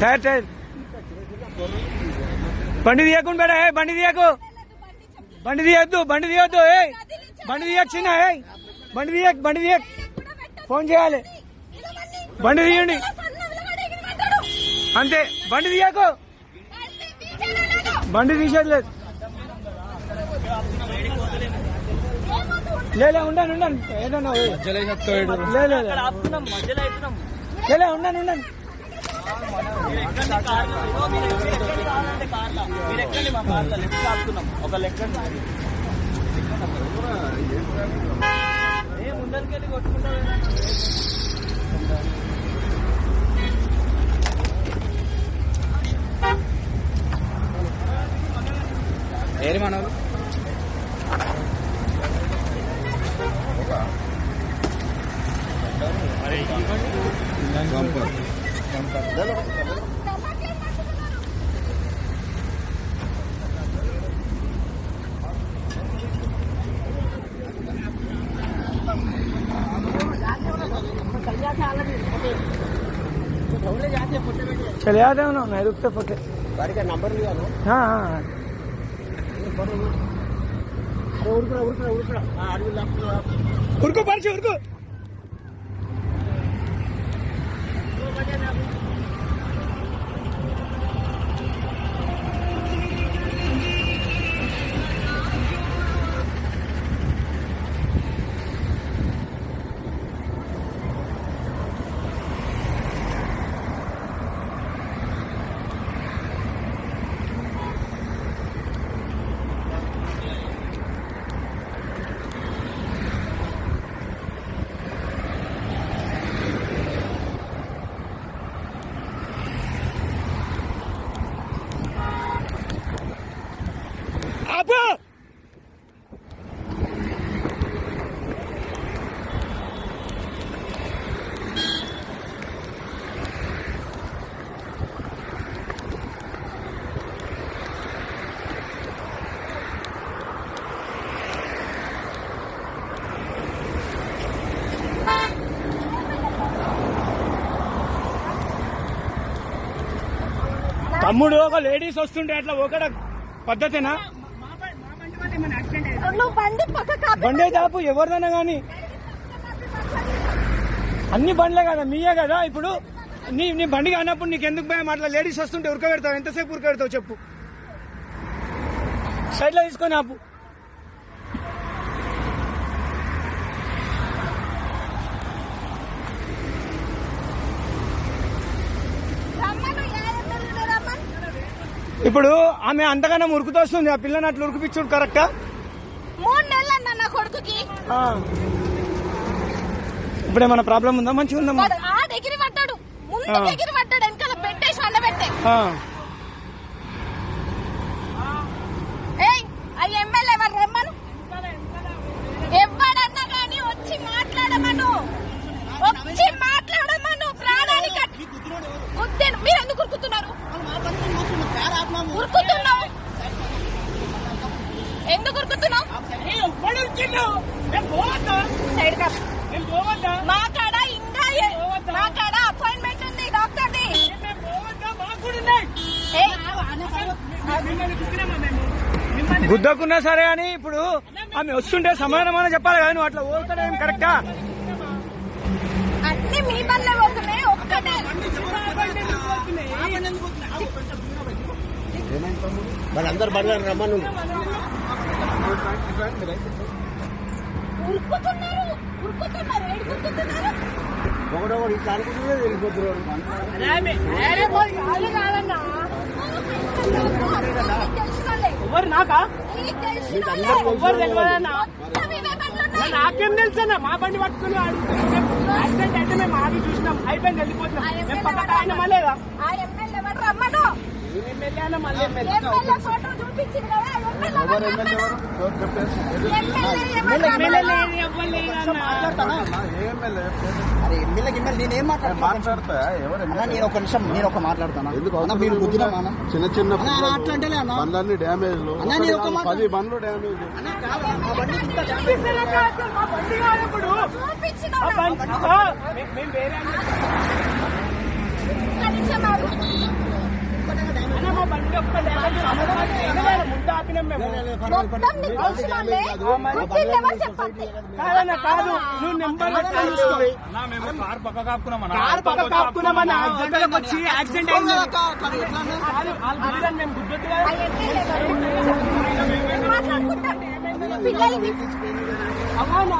Tyre tyre. బండి తీయకుండా బేడా ఏ బండి తీయకు. బండి తీయొద్దు బండి తీయొద్దు ఏ బండి తీయకు చిన్న ఏ బండి తీయక్ బండి తీయక్. ఫోన్ చేయాలి. బండి తీయండి. అంతే బండి తీయకు. బండి తీసేయలేదు లేలే ఉండండి ఉండండి. ఏదన్నా ఏ. లే, లే, లే. లేలే ఉండండి ఉండండి. ఒక లెక్క ఏ ముందరికెళ్ళి चले आते हो ना नहीं रुकते फटे। गाड़ी का नंबर लिया ना? हाँ हाँ हाँ। अरे लग उनको उनको తమ్ముడు ఒక లేడీస్ వస్తుంటే అట్లా ఒకడ పద్ధతేనా? బండి దాపు ఎవరిదైనా గాని. అన్ని బండ్లే కదా మీయే కదా ఇప్పుడు? నీ నీ బండి కానప్పుడు నీకు ఎందుకు భయం? అట్లా లేడీస్ వస్తుంటే ఉరకబెడతావు? ఎంతసేపు ఉరకబెడతావు చెప్పు. సైడ్లో తీసుకొని ఆపు రమ్మను ఏ రమ్మను ఇప్పుడు ఆమె అంతగానో ఉరుకుతూ వస్తుంది ఆ పిల్లని అట్లా ఉరికిపించుడు కరెక్టా? మూడు నెలలు అన్న నా కొడుకుకి. ఇప్పుడు ఏమైనా ప్రాబ్లం ఉందా? మంచిగా వాడు ఆ దగ్గర పడ్డాడు. ముందు. దగ్గర పడ్డాడు వెనకాల పెట్టేసి అండబెట్టే ఆ. ఏయ్ ఆ ఎమ్మెల్యే వాడు రమ్మను ఎవడన్నా కానీ వచ్చి మాట్లాడమను వచ్చి మాట్లాడమను ప్రాణానికి గుద్దేను మీరు ఎందుకు ఉరుకుతున్నారు ఉరుకుతున్నావు ఎందుకు ఉరుకుతున్నావు సైడ్ కా మా కాడ ఇంకా ఏ- మా కాడ అపాయింట్మెంట్ ఉంది డాక్టర్ది గుద్దకున్నా సరే అని ఇప్పుడు ఆమె వస్తుంటే సమాధానం చెప్పాలి కానీ నువ్వు అట్లా ఓడతాడేం కరెక్టా అన్ని మీ పనులే పోతున్నాయి ఒక్కటే. వాళ్ళందరూ బండ్లను రమ్మను. ఉరుకుతున్నారు. ఒకడొకడు ఇట్లా వెళ్ళిపోతున్నారు ఎవరు నాకా ఎవరు తెలియదన్నా నాకేం తెలుసన్నా మా బండి పట్టుకుని వాడు యాక్సిడెంట్ అయితే మేము ఆగి చూసినాం అయిపోయింది వెళ్ళిపోతున్నాం మేము పక్కన ఆయన మళ్ళీ అరే ఎమ్మెల్యే గిమ్మెల్యే నేనేం మాట్లాడతా మాట్లాడతా ఎవరు అన్న నేను ఒక నిమిషం నేను ఒక మాట్లాడతానా? ఎందుకు మీరు అన్న చిన్న చిన్న అన్న, అన్న. బండ్లన్నీ డ్యామేజ్ నేను ఒక పది బండ్లు డ్యామేజ్. మేము వేరే కాదన్న కాదు నువ్వు నెంబర్ చూసుకో కార్ పక్క కాపుకున్నామన్నా కార్ పక్క కాపుకున్నామన్న జంటలకు వచ్చి యాక్సిడెంట్ అయింది కాదు, ఎట్లా అన్న? కాదు, వాళ్ళు గుద్దుదని మేము గుద్దొద్దు ఆ కదా ఎమ్మెల్యే మాట్లాడుకుంటాం పిల్లలకి అవునా